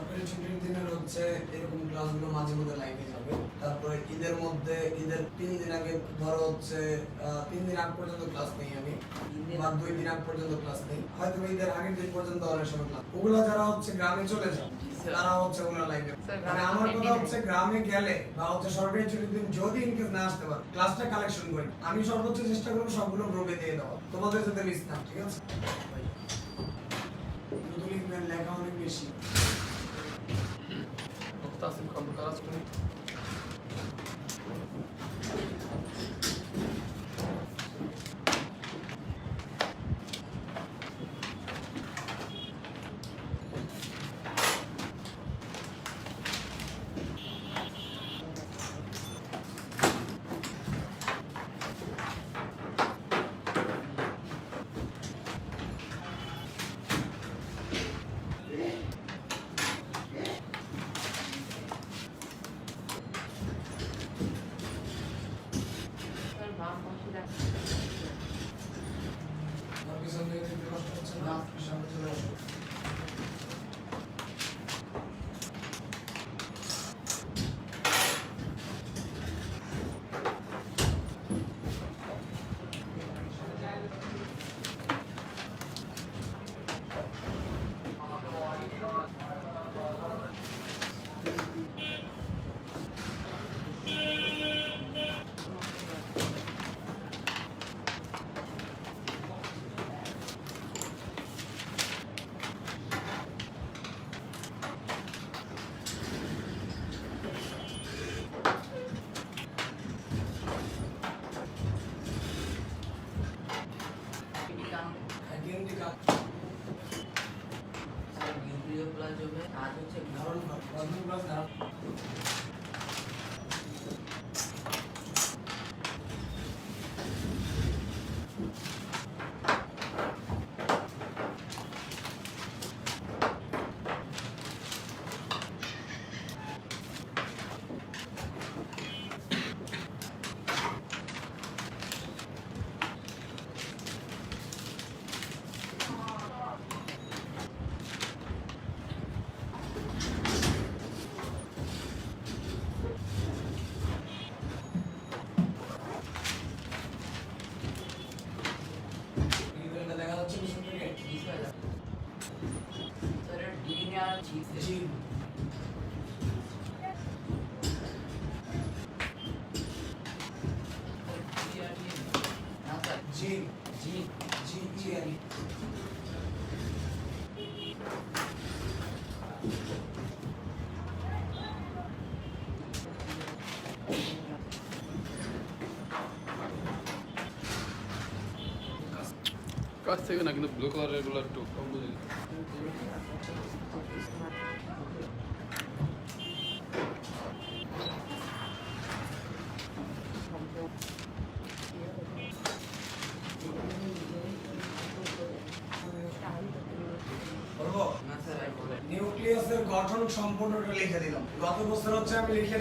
সরকারি ছুটির দিনের হচ্ছে এরকম ক্লাসগুলো মাঝে মধ্যে লাইনে যাবে। তারপরে ঈদের মধ্যে ঈদের তিন দিন আগে ধরো হচ্ছে তিন দিন আগ পর্যন্ত ক্লাস নেই আমি বা দুই দিন আগ পর্যন্ত ক্লাস নেই। হয়তো ঈদের আগের দিন পর্যন্ত অনেক সময় ক্লাস ওগুলো যারা হচ্ছে গ্রামে চলে যান তারা হচ্ছে ওগুলো লাইনে মানে আমার কথা হচ্ছে গ্রামে গেলে বা হচ্ছে সরকারি ছুটির দিন যদি ইনকেস না আসতে পারে ক্লাসটা কালেকশন করি। আমি সর্বোচ্চ চেষ্টা করব সবগুলো গ্রুপে দিয়ে দেওয়া তোমাদের যাতে মিস না ঠিক আছে? লিখবেন লেখা অনেক বেশি। Tahsin Kamburkara's Clinic. ডিএনএ আর জিপ জি না স্যার জি জি জি জি নিউক্লিয়াসের লিখে দিলাম। গত বছর হচ্ছে আমি লিখে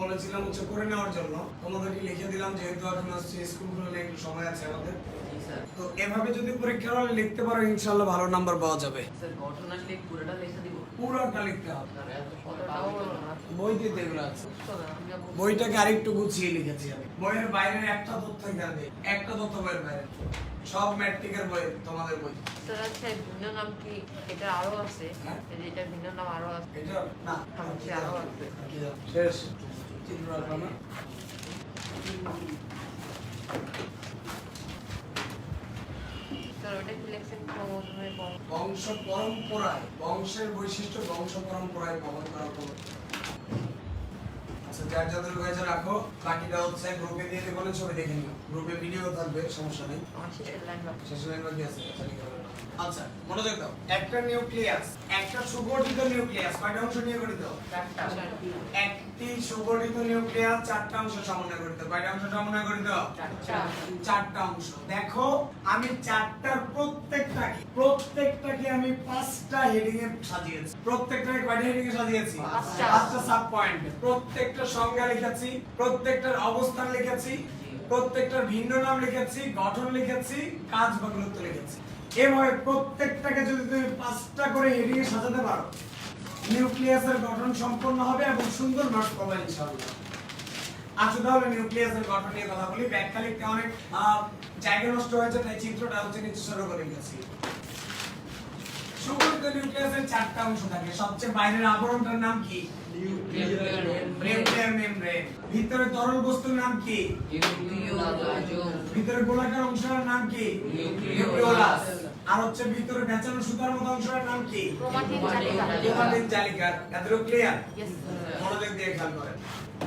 বলেছিলাম করে নেওয়ার জন্য। তোমাদেরকে লিখে দিলাম, যেহেতু এখন হচ্ছে স্কুলগুলো একটু সময় আছে আমাদের। তো এভাবে যদি পরীক্ষার হলে লিখতে পারো ইনশাল্লাহ ভালো নাম্বার পাওয়া যাবে পুরোটা লিখে দিব পুরোটা লিখতে হবে বইতে তো আছে। বইটাকে আরেকটু গুছিয়ে লিখেছি আমি বইয়ের বাইরের একটা তথ্য এখানে একটা তথ্য বইয়ের বাইরে সব ম্যাট্রিকের বই তোমাদের বই স্যার আচ্ছা ভিন্ন নাম কি এটা আরও আছে হ্যাঁ? এটা ভিন্ন নাম আরও আছে এটা না আরও আছে। শেষ চিত্র বংশ পরম্পরায় বংশের বৈশিষ্ট্য বংশ পরম্পরায় বহন করা কোনো আচ্ছা যার যাদের হয়েছে রাখো। বাকিটা হচ্ছে গ্রুপে দিয়ে দেবো না ছবি দেখে নিও। গ্রুপে ভিডিও থাকবে সমস্যা নেই। শেষ লাইন বাকি। আছে আচ্ছা, লিখে ফেলো। আচ্ছা মনোযোগ দাও। একটা নিউক্লিয়াস একটা সুগঠিত নিউক্লিয়াস কয়টা অংশ নিয়ে গঠিত? চারটা। একটি সুগঠিত নিউক্লিয়াস চারটা অংশ সমন্বয় গঠিত কয়টা অংশ সমন্বয় গঠিত চারটা। অংশ। দেখো আমি চারটার প্রত্যেকটাকে প্রত্যেকটাকে আমি পাঁচটা হেডিং এ সাজিয়েছি? প্রত্যেকটাকে কয়টা হেডিং এ সাজিয়েছি। পাঁচটা। সাব পয়েন্ট প্রত্যেকটা সংজ্ঞা লিখেছি প্রত্যেকটার অবস্থান লিখেছি প্রত্যেকটার ভিন্ন নাম লিখেছি গঠন লিখেছি কাজ বা গুরুত্ব লিখেছি। এভাবে প্রত্যেকটাকে যদি তুমি পাঁচটা করে হেডিং এ সাজাতে পারো নিউক্লিয়াসের গঠন সম্পন্ন হবে এবং সুন্দর মার্কস পাবে ইনশাআল্লাহ। আচ্ছা তাহলে নিউক্লিয়াসের গঠন নিয়ে কথা বলি। ব্যাখ্যা অনেক জায়গা নষ্ট হয়েছে তাই চিত্রটা হচ্ছে নিচে শুরু করে গেছি। সুগঠিত নিউক্লিয়াসের চারটা অংশ থাকে। সবচেয়ে বাইরের আবরণটার নাম কি? Nuclear membrane. ভিতরে তরল বস্তুর নাম কি? ভিতরে গোলাকার অংশের নাম কি? নিউক্লিওলাস। আর হচ্ছে ভিতরে পেঁচানো সুতার মতো অংশের নাম কি ক্রোমাটিন জালিকা এতটুকু ক্লিয়ার. মনোযোগ দিয়ে খেয়াল করেন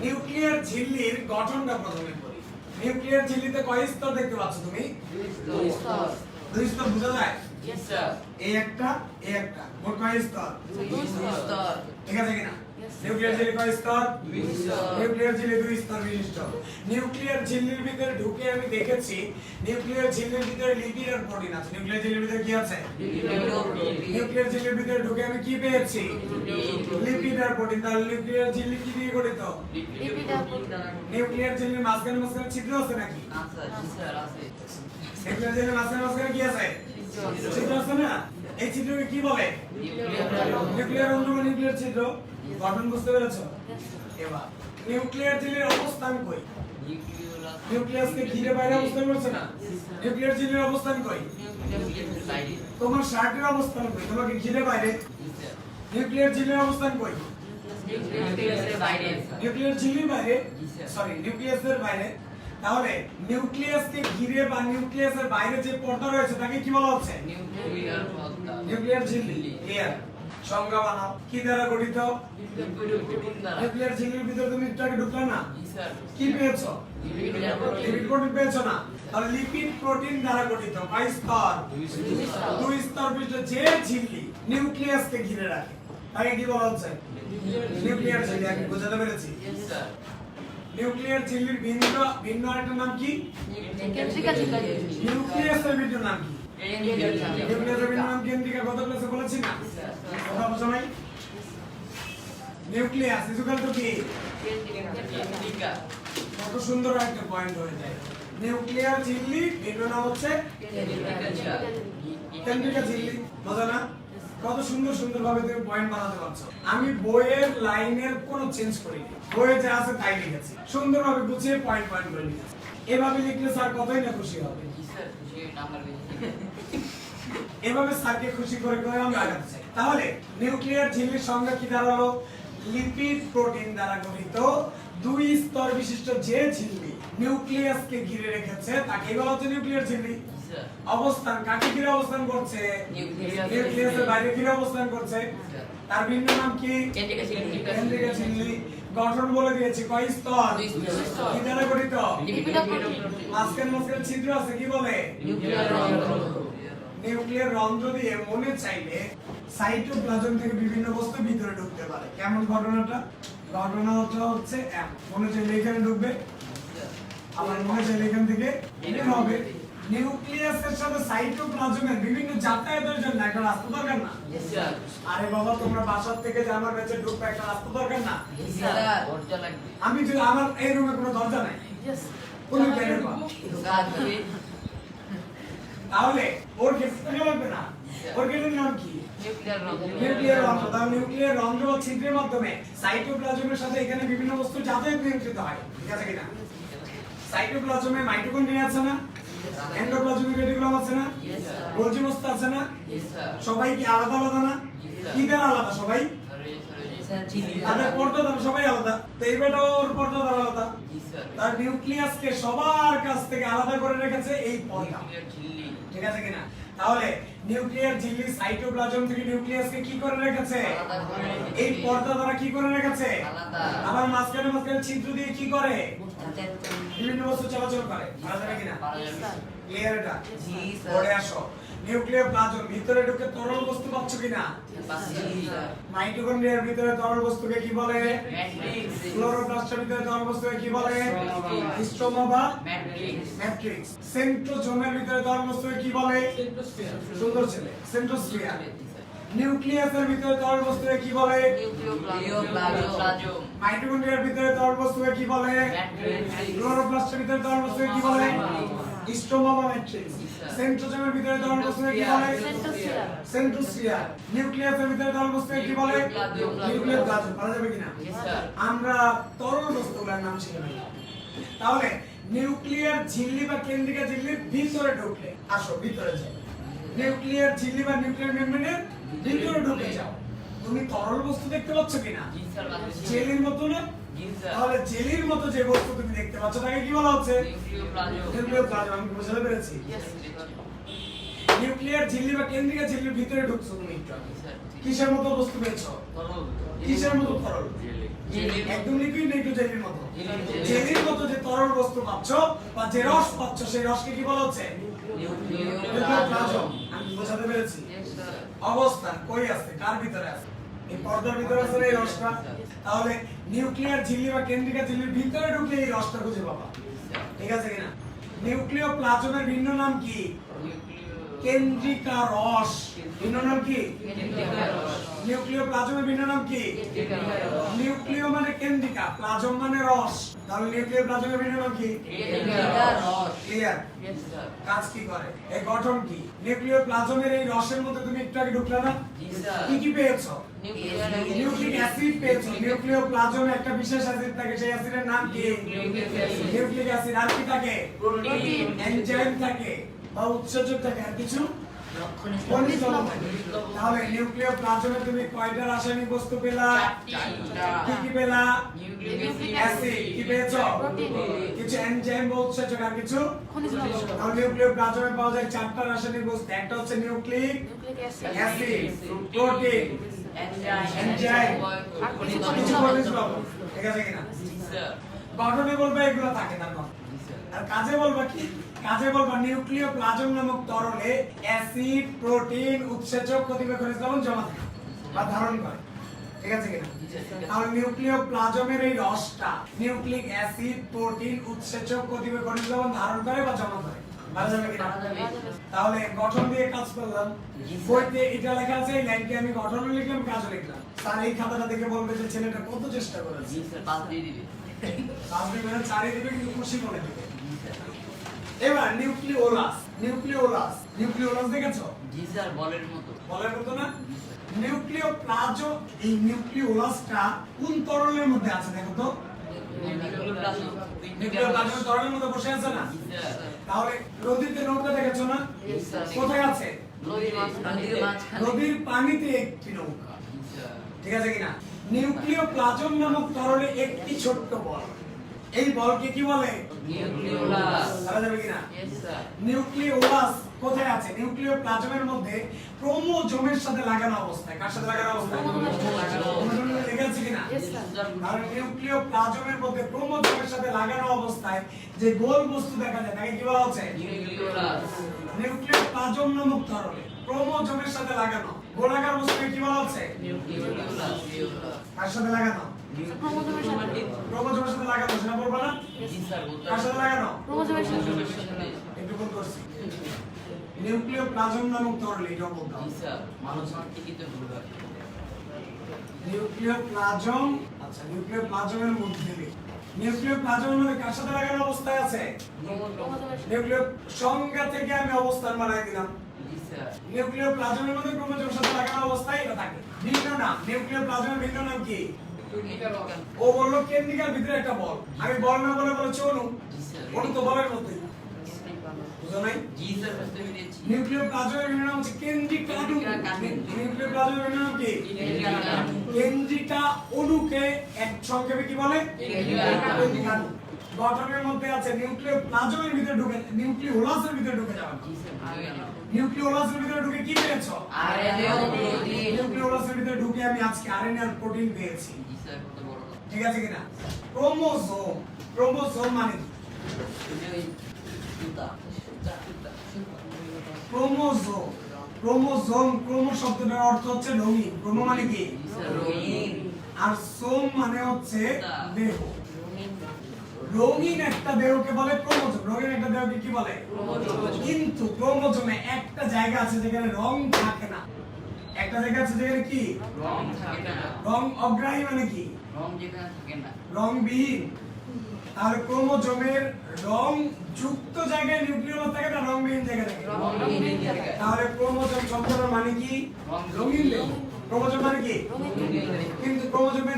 নিউক্লিয়ার ঝিল্লির গঠনটা প্রথমে করি নিউক্লিয়ার ঝিল্লিতে কয় স্তর দেখতে পাচ্ছ তুমি দুই স্তর। দুই স্তর বোঝা যায়. এই একটা এই একটা মোট কয় স্তর দুই স্তর। ঠিক আছে কিনা. নিউক্লিয়ার ঝিল্লি কয় স্তর। নিউক্লিয়ার ঝিল্লি দুই স্তর বিশিষ্ট নিউক্লিয়ার ঝিল্লির ভিতরে ঢুকে আমি দেখেছি নিউক্লিয়ার ঝিল্লির ভিতরে লিপিড আর প্রোটিন আছে। নিউক্লিয়ার ঝিল্লির ভিতরে কি আছে? নিউক্লিয়ার ঝিল্লির ভিতরে ঢুকে আমি কি পেয়েছি? লিপিড আর প্রোটিন তাহলে নিউক্লিয়ার ঝিল্লি কি দিয়ে গঠিত। নিউক্লিয়ার ঝিল্লির মাঝখানে মাঝখানে ছিদ্র আছে নাকি? নিউক্লিয়ার ঝিল্লির মাঝখানে মাঝখানে কি আছে। ছিদ্র আছে না? এই ছিদ্রকে কি বলে? নিউক্লিয়ার অন্ধ বা নিউক্লিয়ার ছিদ্র। গঠন বুঝতে পেরেছ? এবার নিউক্লিয়ার ঝিল্লির অবস্থান কই? নিউক্লিয়াসকে ঘিরে বাইরে অবস্থান করছে না? নিউক্লিয়ার ঝিল্লির অবস্থান কই? তোমার শার্টের অবস্থান কই? তোমাকে ঘিরে বাইরে। নিউক্লিয়ার ঝিল্লির অবস্থান কই? নিউক্লিয়ার ঝিল্লির বাইরে। সরি নিউক্লিয়াসের বাইরে। তাহলে নিউক্লিয়াসকে ঘিরে বা নিউক্লিয়াসের বাইরে যে পর্দা রয়েছে তাকে কি বলা হচ্ছে? নিউক্লিয়ার ঝিল্লি। ক্লিয়ার সংজ্ঞা বানাও। কি দ্বারা গঠিত? নিউক্লিয়ার ঝিল্লির ভিতরে তুমি ঢুকলে না? কি পেয়েছ? লিপিড প্রোটিন পেয়েছ না? তাহলে লিপিড প্রোটিন দ্বারা গঠিত। কয় স্তর? দুই স্তর। বিশিষ্ট যে ঝিল্লি নিউক্লিয়াসকে ঘিরে রাখে তাকে কি বলা হচ্ছে? নিউক্লিয়ার ঝিল্লি। আমি বোঝাতে পেরেছি। নিউক্লিয়ার ঝিল্লির ভিন্ন ভিন্ন আরেকটা নাম কি? ঝিল্লি। নিউক্লিয়াসের নাম কি? নাম কেন্দ্রিকা গত ক্লাসে বলেছি না কথা বুঝো নাই নিউক্লিয়াস ইজুকাল টু কি? কত সুন্দর একটা পয়েন্ট হয়ে যায়। নিউক্লিয়ার ঝিল্লি ভিন্ন নাম হচ্ছে কেন্দ্রিকা ঝিল্লি। বোঝো না? কত সুন্দর সুন্দর ভাবে তুমি পয়েন্ট বানাতে পারছ। আমি বইয়ের লাইনের কোনো চেঞ্জ করিনি। বইয়ে যা আছে তাই লিখেছি। সুন্দরভাবে গুছিয়ে পয়েন্ট পয়েন্ট করে লিখেছি। এভাবে লিখলে স্যার কতই না খুশি হবে? এভাবে স্যারকে খুশি করে করে আমরা আগাতে চাই। তাহলে নিউক্লিয়ার ঝিল্লির সংজ্ঞা কি দাঁড়াল? লিপিড প্রোটিন দ্বারা গঠিত দুই স্তর বিশিষ্ট যে ঝিল্লি নিউক্লিয়াসকে ঘিরে রেখেছে তাকে বলা হচ্ছে নিউক্লিয়ার ঝিল্লি। অবস্থান কাকে ঘিরে অবস্থান করছে? নিউক্লিয়াসের বাইরে ঘিরে অবস্থান করছে? তার ভিন্ন নাম কি? কেন্দ্রিকা ঝিল্লি গঠন বলে দিয়েছি কয় স্তর? কি দ্বারা গঠিত? মাঝখানে মাঝখানে ছিদ্র আছে কি বলে? নিউক্লিয়ার রন্ধ্র। দিয়ে মনে চাইলে সাইটোপ্লাজম থেকে বিভিন্ন বস্তু ভিতরে ঢুকতে পারে। কেমন ঘটনাটা? ঘটনাটা হচ্ছে এমন মনে চাইলে এখানে ঢুকবে। আবার মনে চাইলে এখান থেকে হবে। নিউক্লিয়াসের সাথে সাইটোপ্লাজমের বিভিন্ন যাতায়াতের জন্য একটা রাস্তা দরকার না? আরে বাবা তোমরা বাসার থেকে যে আমার কাছে ঢুকবে একটা রাস্তা দরকার না? আমি যদি আমার এই রুমে কোনো দরজা নাই? কোনো তাহলে ওর লাগবে না? ওর গেটের নাম কি? নিউক্লিয়ার রন্ধ্র তাহলে নিউক্লিয়ার রন্ধ্র বা ছিদ্রের মাধ্যমে সাইটোপ্লাজমের সাথে এখানে বিভিন্ন বস্তু যাতায়াত নিয়ন্ত্রিত হয়। ঠিক আছে কিনা? সাইটোপ্লাজমে মাইটোকন্ড্রিয়া আছে না? এন্ডোপ্লাজমিক রেটিকুলাম আছে না? গোলজি বস্তু আছে না? সবাই কি আলাদা আলাদা না? কি দ্বারা আলাদা সবাই? তাদের পর্দা সবাই আলাদা। তো এই বেটা ওর পর্দা দ্বারা আলাদা তার নিউক্লিয়াসকে সবার কাছ থেকে আলাদা করে রেখেছে এই পর্দা ঠিক আছে কিনা? তাহলে নিউক্লিয়ার ঝিল্লি সাইটোপ্লাজম থেকে নিউক্লিয়াসকে কি করে রেখেছে? আলাদা করে রেখেছে। এই পর্দা দ্বারা কি করে রেখেছে? আবার মাঝখানে মাঝখানে ছিদ্র দিয়ে কি করে? বিভিন্ন বস্তু চলাচল করে। মারা যাবে কিনা? ক্লিয়ার এটা? পরে আসো। নিউক্লিয়ার প্লাজম ভিতরে ঢুকে তরল বস্তু পাচ্ছ কিনা? মাইটোকন্ড্রিয়ার ভিতরে তরল বস্তুকে কি বলে? ক্লোরোপ্লাস্টের ভিতরে তরল বস্তুকে কি বলে. স্ট্রোমা বা ম্যাট্রিক্স। সেন্ট্রোজোমের ভিতরে তরল বস্তুকে কি বলে? সুন্দর ছেলে সেন্ট্রোস্ফিয়ার নিউক্লিয়াসের ভিতরে তরল বস্তুকে কি বলে? মাইটোকন্ড্রিয়ার ভিতরে তরল বস্তুকে কি বলে? ক্লোরোপ্লাস্টের ভিতরে তরল বস্তুকে কি বলে? স্ট্রোমা বা ম্যাট্রিক্স সেন্ট্রোজোমের ভিতরে তরল বস্তুকে কি বলে? সেন্ট্রোস্ফিয়ার নিউক্লিয়াসের ভিতরে তরল বস্তুকে কি বলে? নিউক্লিয়াস বলা যাবে কিনা? আমরা তরল বস্তুগুলোর নাম শিখে তাহলে নিউক্লিয়ার ঝিল্লি বা কেন্দ্রিকা ঝিল্লির ভিতরে ঢুকলে। আসো ভিতরে যাও। নিউক্লিয়ার ঝিল্লি বা নিউক্লিয়ার মেমব্রেনের ভিতরে ঢুকে যাও। তুমি তরল বস্তু দেখতে পাচ্ছ কিনা? জেলির মতো না? তাহলে জেলির মতো যে বস্তু তুমি দেখতে পাচ্ছ তাকে কি বলা হচ্ছে? নিউক্লিওপ্লাজম আমি বুঝতে পেরেছি। নিউক্লিয়ার ঝিল্লি বা কেন্দ্রিকা ঝিল্লির ভিতরে ঢুকছো তুমি কিসের মতো বস্তু পেয়েছ? কিসের মতো তরল? একদম লিকুইড না একটু জেলির মতো? জেলির মতো যে তরল বস্তু পাচ্ছ বা যে রস পাচ্ছ সেই রসকে কি বলা হচ্ছে? নিউক্লিওপ্লাজম আমি বোঝাতে পেরেছি। অবস্থান কই আছে? কার ভিতরে আছে? এই পর্দার ভিতরে আছে এই রসটা, তাহলে নিউক্লিয়ার ঝিল্লি বা কেন্দ্রিকা ঝিল্লির ভিতরে ঢুকলে এই রসটা খুঁজে পাবা। ঠিক আছে কিনা? নিউক্লিয় প্লাজমের ভিন্ন নাম কি? কেন্দ্রিকা রস। ভিন্ন নাম কি? নিউক্লিওপ্লাজমের ভিন্ন নাম কি? নিউক্লিয় মানে কেন্দ্রিকা প্লাজম মানে রস। তাহলে নিউক্লিওপ্লাজমের ভিন্ন নাম কি? ক্লিয়ার কাজ কি করে? এই গঠন কি? নিউক্লিওপ্লাজমের এই রসের মধ্যে তুমি একটু আগে ঢুকলে না? কি কি পেয়েছ? নিউক্লিক অ্যাসিড পেয়েছ। নিউক্লিওপ্লাজমে একটা বিশেষ অ্যাসিড থাকে সেই অ্যাসিডের নাম কি? Nucleic acid. আর কি থাকে? এনজাইম থাকে। বা উৎসেচক থাকে আর কিছু। তাহলে নিউক্লিওপ্লাজমে তুমি কয়টা রাসায়নিক বস্তু পেলা? কি কি পেলা? অ্যাসিড। কি পেয়েছ? কিছু এনজাইম বা উৎসেচক আর কিছু? খনিজ লবণ তাহলে পাওয়া যায় চারটা রাসায়নিক বস্তু। একটা হচ্ছে nucleic nucleic acid. Acid. Protein. Enzyme. কিছু খনিজ লবণ ঠিক আছে কিনা? গঠনে বলবে এগুলো থাকে তার মানে। আর কাজে বলবা কি? কাজে বলবা নিউক্লিয় প্লাজম নামক তরলে অ্যাসিড প্রোটিন উৎসেচক কতিপয় খনিজ লবণ জমা থাকে বা ধারণ করে। ঠিক আছে কিনা? তাহলে নিউক্লিয় প্লাজমের এই রসটা নিউক্লিক অ্যাসিড প্রোটিন উৎসেচক কতিপয় খনিজ লবণ ধারণ করে বা জমা করে। তাহলে গঠন দিয়ে কাজ করলাম। বইতে এটা লেখা আছে এই আমি গঠনও লিখলাম কাজও লিখলাম। স্যার এই খাতাটা দেখে বলবে যে ছেলেটা কত চেষ্টা করেছে। সামনে মেরে চারি দিবে। কিন্তু খুশি করে দিবে এবার নিউক্লিওলাস নিউক্লিওলাস নিউক্লিওলাস দেখেছ? বলের মতো। বলার মতো না? নিউক্লিওপ্লাজম এই নিউক্লিওলাসটা কোন তরলের মধ্যে আছে দেখো তো? নিউক্লিওপ্লাজম তরলের মধ্যে বসে আছে না? তাহলে নদীতে নৌকা দেখেছ না? কোথায় আছে? নদীর পানিতে একটি নৌকা। ঠিক আছে কিনা? নিউক্লিওপ্লাজম নামক তরলে একটি ছোট্ট বল। এই বলকে কি বলে? বলা যাবে কিনা? নিউক্লিওলাস কোথায় আছে? নিউক্লিওপ্লাজমের মধ্যে ক্রোমোজোমের সাথে লাগানো অবস্থায়। কার সাথে লাগানো অবস্থায়? আছে কিনা? নিউক্লিওপ্লাজমের মধ্যে ক্রোমোজোমের সাথে লাগানো অবস্থায় যে গোল বস্তু দেখা যায় তাকে কি বলা হচ্ছে? নিউক্লিওপ্লাজম নামক তরলে ক্রোমোজোমের সাথে লাগানো গোলাকার বস্তুকে কি বলা হচ্ছে? কার সাথে লাগানো? ক্রোমোজোমের সাথে। ক্রোমোজোমের সাথে লাগানো সেটা বলব না? কার সাথে লাগানো? ক্রোমোজোমের সাথে। একটু ভুল করছি। নিউক্লিওপ্লাজম নামক তরল এটা বলতাম নিউক্লিওপ্লাজম আচ্ছা নিউক্লিওপ্লাজমের মধ্যে নিউক্লিওপ্লাজমের মধ্যে কার সাথে লাগানো অবস্থায় আছে? নিউক্লিয় সংজ্ঞা থেকে আমি অবস্থান বানাই দিলাম। নিউক্লিওপ্লাজমের মধ্যে ক্রোমোজোমের সাথে লাগানো অবস্থায় এটা থাকে। ভিন্ন নাম। নিউক্লিওপ্লাজমের ভিন্ন নাম কি? ও বলল কেন্দ্রিকার ভিতরে একটা বল। আমি বল না বলে বলেছি অনু অনু তো বলের মধ্যে বুঝো নাই? নিউক্লিওপ্লাজমের ভিন্ন নাম হচ্ছে কেন্দ্রিকাণু নিউক্লিওপ্লাজমের ভিন্ন নাম কি? কেন্দ্রিকা অণুকে এক সংক্ষেপে কি বলে? কেন্দ্রিকাণু গঠনের মধ্যে আছে নিউক্লিওপ্লাজমের ভিতরে ঢুকে নিউক্লিওলাসের ভিতরে ঢুকে যাবে নিউক্লিওলাসের ভিতরে ঢুকে কি পেয়েছ? নিউক্লিওলাসের ভিতরে ঢুকে আমি আজকে আরএনএ আর প্রোটিন পেয়েছি। ঠিক আছে কিনা? ক্রোমোজোম। ক্রোমোজোম মানে ক্রোমোজোম। ক্রোমোজোম ক্রোমো শব্দটার অর্থ হচ্ছে রঙিন। ক্রোমো মানে কি? আর সোম মানে হচ্ছে দেহ। রঙিন একটা দেহকে বলে ক্রোমোজোম। রঙিন একটা দেহকে কি বলে? কিন্তু ক্রোমোজোমে একটা জায়গা আছে যেখানে রং থাকে না। একটা জায়গা আছে যেখানে কি? রং থাকে না। রং অগ্রাহী মানে কি? রং যেখানে থাকে না। রংবিহীন। তাহলে ক্রোমোজোমের রং যুক্ত জায়গায় নিউক্লিয়াস থাকে না রংবিহীন জায়গায় থাকে? তাহলে ক্রোমোজোম শব্দটার মানে কি? রঙিন। ক্রোমোজোম মানে কি?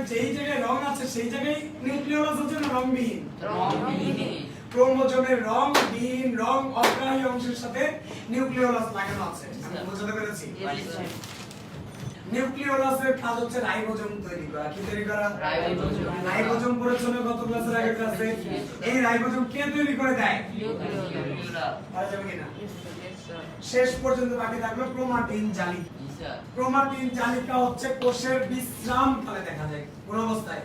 যেই জায়গায় রং আছে সেই জায়গায় নিউক্লিয়াস হচ্ছে না রংবিহীন। ক্রোমোজোমের রং বিহীন রং অগ্রাহী অংশের সাথে নিউক্লিওলাস লাগানো আছে। আমি বোঝাতে পেরেছি? নিউক্লিওলাসের কাজ হচ্ছে রাইবোজোম তৈরি করা। কি তৈরি করা? রাইবোজোম। রাইবোজোম পড়েছো গত ক্লাসের আগের ক্লাসে? এই রাইবোজোম কে তৈরি করে দেয়. শেষ পর্যন্ত বাকি থাকল ক্রোমাটিন জালি ক্রোমাটিন জালিকা হচ্ছে কোষের বিশ্রাম কালে দেখা যায়। কোন অবস্থায়?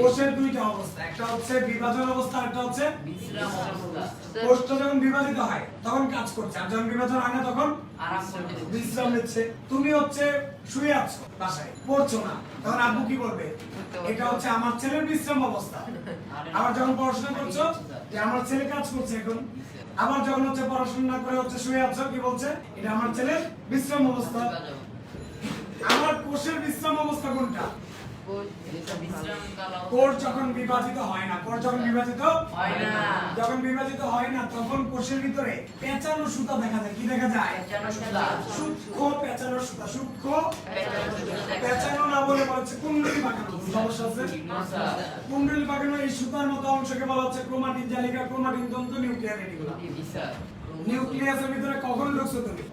কোষের দুইটা অবস্থা। একটা হচ্ছে বিভাজন অবস্থা একটা হচ্ছে। কোষটা যখন বিভাজিত হয় তখন কাজ করছে। আর যখন বিভাজন হয় না তখন আরাম বিশ্রাম নিচ্ছে। তুমি হচ্ছে শুয়ে আছো বাসায় পড়ছো না। তখন আব্বু কি বলবে? এটা হচ্ছে আমার ছেলের বিশ্রাম অবস্থা। আবার যখন পড়াশোনা করছ যে আমার ছেলে কাজ করছে এখন আবার যখন হচ্ছে পড়াশোনা না করে হচ্ছে শুয়ে আছো কি বলছে? এটা আমার ছেলের বিশ্রাম অবস্থা। আমার কোষের বিশ্রাম অবস্থা কোনটা? কোষ যখন বিভাজিত হয় না কোষ যখন বিভাজিত হয় না। যখন বিভাজিত হয় না তখন কোষের ভিতরে পেঁচানো সুতা দেখা যায়। কি দেখা যায়? সূক্ষ্ম পেঁচানো সুতা সূক্ষ্ম পেঁচানো না বলে বলা হচ্ছে কুণ্ডলী পাকানো। সমস্যা আছে? কুণ্ডলী পাকানো এই সুতার মতো অংশকে বলা হচ্ছে ক্রোমাটিন জালিকা ক্রোমাটিন তন্তু নিউক্লিয়ার রেটিকুলাম নিউক্লিয়াসের ভিতরে কখন ঢুকছো তুমি?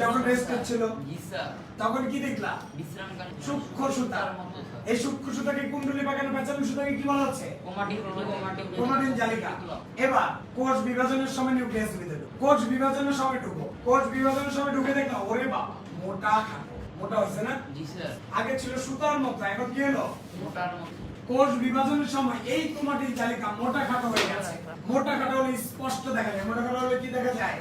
যখন rest ছিল। জি স্যার। তখন কি দেখলা? সূক্ষ্ম সুতা। এই সূক্ষ্ম সুতাকে কুণ্ডলী পাকানো পেঁচানো সুতাকে কি বলা হচ্ছে? ক্রোমাটিন জালিকা। এবার কোষ বিভাজনের সময় নিউক্লিয়াস কোষ বিভাজনের সময় ঢুকো। কোষ বিভাজনের সময় ঢুকে দেখলাম ওরে বাবা মোটা খাটো। মোটা হচ্ছে না? আগে ছিল সুতার মতো এখন কি হলো? কোষ বিভাজনের সময় এই ক্রোমাটিন জালিকা মোটা খাটো হয়ে গেছে। মোটা খাটো হলে স্পষ্ট দেখা যায়। মোটা খাটো হলে কি দেখা যায়?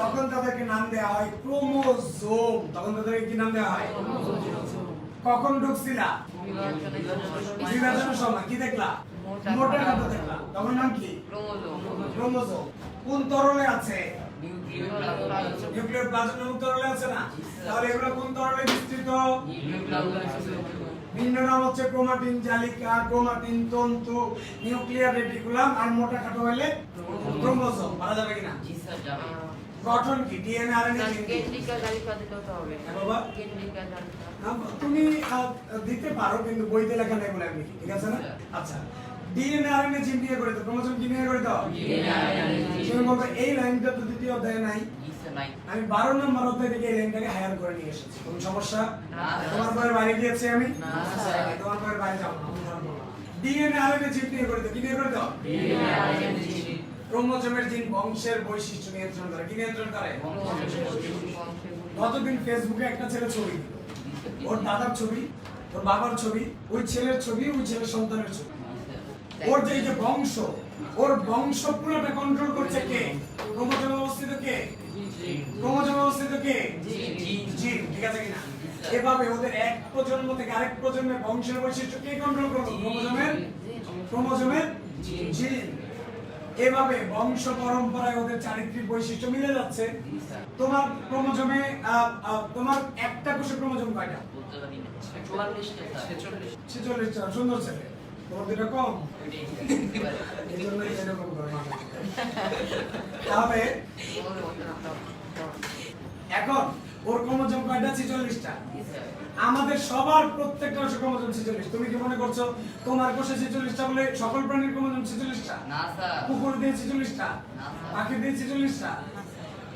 তখন তাদেরকে নাম দেওয়া হয় ক্রোমোজোম। তখন তাদেরকে কি নাম দেওয়া হয়? কখন ঢুকছিলা? বিভাজনের সময়। কি দেখলা? মোটা। খাটো দেখলা। তখন নাম কি? ক্রোমোজোম। কোন তরলে আছে? নিউক্লিয়ার নিউক্লিয়ার প্লাজম তরলে আছে না? তাহলে এগুলো কোন তরলে বিস্তৃত? ভিন্ন নাম হচ্ছে ক্রোমাটিন জালিকা ক্রোমাটিন তন্তু নিউক্লিয়ার রেটিকুলাম আর মোটা খাটো হলে ক্রোমোজোম। বলা যাবে কিনা? জি স্যার যাবে। গঠন কি? ডিএনএ আরএনএ কেন্দ্রিকা হবে। হ্যাঁ বাবা। কেন্দ্রিকা তালিকা তুমি দিতে পারো কিন্তু বইতে লেখা নেই বলে আমি ঠিক আছে না? আচ্ছা ডিএনএ আরএনএ নিয়ে করে দাও ক্রোমোজোম নিয়ে করে দাও। তুমি বলবে এই লাইনটা তো দ্বিতীয় অধ্যায়ে নাই। নাই আমি বারো নম্বর অধ্যায় থেকে এই লাইনটাকে হায়ার করে নিয়ে এসেছি। কোন সমস্যা? তোমার বইয়ের বাইরে গিয়েছি আমি? না, স্যার। তোমার বইয়ের বাইরে যাব না ডিএনএ আরএনএ জিন নিয়ে করে দাও কি নিয়ে করে দাও? ক্রোমোজোমের জিন বংশের বৈশিষ্ট্য নিয়ন্ত্রণ করে। কি নিয়ন্ত্রণ করে? গতদিন ফেসবুকে একটা ছেলে ছবি ওর দাদার ছবি ওর বাবার ছবি ওই ছেলের ছবি ওই ছেলের সন্তানের ছবি। ওর যে যে বংশ ওর বংশ পুরোটা কন্ট্রোল করছে কে? ক্রোমোজোমে অবস্থিত কে? ক্রোমোজোমে অবস্থিত কে জিন ঠিক আছে কিনা? এভাবে ওদের এক প্রজন্ম থেকে আরেক প্রজন্মের বংশের বৈশিষ্ট্য কে কন্ট্রোল করবে ক্রোমোজোমের ক্রোমোজোমের জিন এভাবে বংশ পরম্পরায় ওদের চারিত্রিক বৈশিষ্ট্য মিলে যাচ্ছে। তোমার ক্রোমোজোমে তোমার একটা কোষে ক্রোমোজোম কয়টা? স্যার। ছেচল্লিশটা সুন্দর ছেলে। তোমার দুটো কম এই জন্যই এরকম তাহলে এখন ওর ক্রোমোজোম কয়টা? ছেচল্লিশটা। আমাদের সবার প্রত্যেকটা কোষে ক্রোমোজোম ছেচল্লিশ। তুমি কি মনে করছ তোমার কোষে ছেচল্লিশটা বলে সকল প্রাণীর ক্রোমোজোম ছেচল্লিশটা? কুকুর দিয়ে ছেচল্লিশটা? পাখি দিয়ে ছেচল্লিশটা?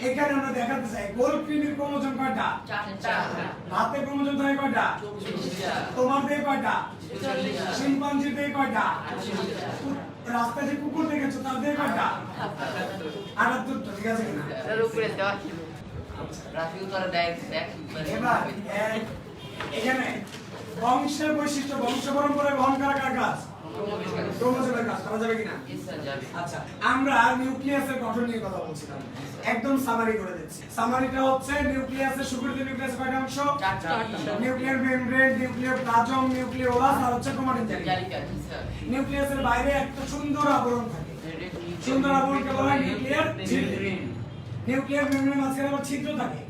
এখানে আমরা দেখাতে চাই গোল কৃমির ক্রোমোজোম কয়টা? চারটা। হাতে ক্রোমোজোম থাকে কয়টা? তোমার দিয়ে কয়টা? চল্লিশটা। শিম্পাঞ্জি দিয়ে কয়টা রাস্তায় যে কুকুর দেখেছ তার দিয়ে কয়টা? আর আটাত্তরটা ঠিক আছে কিনা? তার উপরে দেওয়া এখানে বংশের বৈশিষ্ট্য বংশ পরম্পরায় বহন করা কার কাজ? ক্রোমোজোমের কাজ করা যাবে কিনা? Yes, sir, যাবে। আচ্ছা আমরা নিউক্লিয়াসের গঠন নিয়ে কথা বলছিলাম। একদম সামারি করে দিচ্ছি। সামারিটা হচ্ছে নিউক্লিয়াসের সুগঠিত নিউক্লিয়াস কয়টা অংশ? Nuclear membrane nuclear plasm nucleolus আর হচ্ছে ক্রোমাটিন জালিকা জালিকা জি স্যার নিউক্লিয়াসের বাইরে একটা সুন্দর আবরণ থাকে। সুন্দর আবরণকে বলা হয় নিউক্লিয়ার মাঝখানে আবার ছিদ্র থাকে।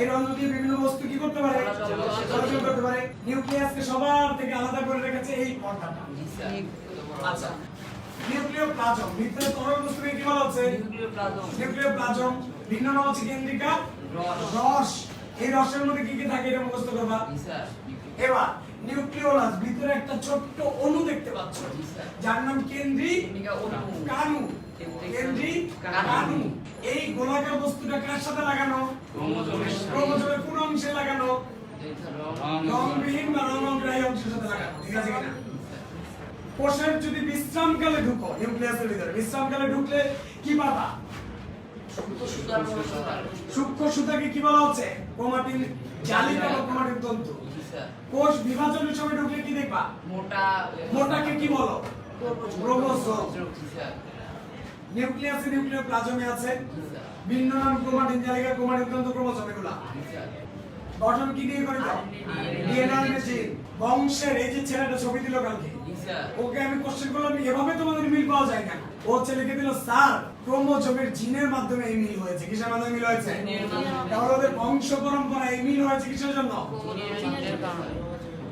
এই রন্ধ্র দিয়ে বিভিন্ন বস্তু কি করতে পারে? চলাচল করতে পারে। নিউক্লিয়াসকে সবার থেকে আলাদা করে রেখেছে এই পর্দাটা। আচ্ছা। নিউক্লিয় প্লাজম ভিতরে তরল বস্তুকে কি বলা হচ্ছে? নিউক্লিওপ্লাজম নিউক্লিয় প্লাজম ভিন্ন নাম হচ্ছে কেন্দ্রিকা রস। রস এই রসের মধ্যে কি কি থাকে এটা মুখস্থ করবা? এবার নিউক্লিওলাস ভিতরে একটা ছোট্ট অণু দেখতে পাচ্ছ। যার নাম কেন্দ্রিক কানু। কেন্দ্রিক কানু। এই গোলাকার বস্তুটা কার সাথে লাগানো? ক্রোমোজোমের কোন অংশে লাগানো? রংবিহীন বা রং অগ্রাহী অংশের সাথে লাগানো। ঠিক আছে কিনা? কোষের যদি বিশ্রামকালে ঢুকো নিউক্লিয়াসের ভিতরে বিশ্রামকালে ঢুকলে কি সুতার সূক্ষ্ম সুতাকে কি বলা হচ্ছে? ক্রোমাটিন জালিকা বা ক্রোমাটিন তন্তু। কোষ বিভাজনের সময় ঢুকলে কি দেখবা? মোটা মোটাকে কি বলো? স্যার। নিউক্লিয়াসে নিউক্লিয় প্লাজমে আছে। ভিন্ন নাম ক্রোমাটিন জালিকা ক্রোমাটিন তন্তু ক্রোমোজোম এগুলা। গঠন কি দিয়ে করিত? ডিএনএ জিন বংশের এই যে ছেলেটা ছবি দিল কালকে। ওকে আমি কোশ্চেন করলাম এভাবে তোমাদের মিল পাওয়া যায় কেন ও ছেলেকে দিল স্যার। ক্রোমোজোমের জিনের মাধ্যমে এই মিল হয়েছে। কিসের মাধ্যমে মিল হয়েছে? তাহলে ওদের বংশ পরম্পরা এই মিল হয়েছে কিসের জন্য?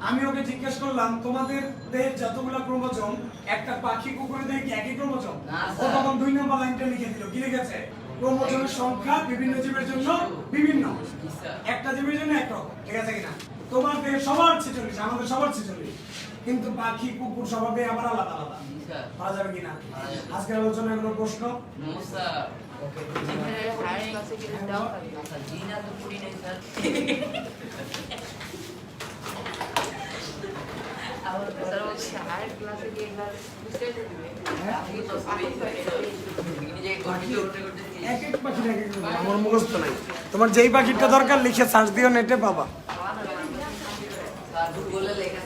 আমি ওকে জিজ্ঞেস করলাম তোমাদের দেহের যতগুলো ক্রোমোজোম একটা পাখি কুকুরের দেহে কি একই ক্রোমোজোম? ও তখন দুই নম্বর লাইনটা লিখে দিল। কি লিখেছে? ক্রোমোজোমের সংখ্যা বিভিন্ন জীবের জন্য বিভিন্ন। একটা জীবের জন্য একরকম ঠিক আছে কিনা? তোমার দেহে সবার ছেচল্লিশ আমাদের সবার ছেচল্লিশ। কিন্তু পাখি কুকুর সবার দেহে আবার আলাদা আলাদা। যাবে কিনা? আচ্ছা। আজকের আলোচনায় কোনো প্রশ্ন? হ্যাঁ? তোমার যেই পাখিটা দরকার লিখে সার্চ দিও নেটে পাবা। লেখা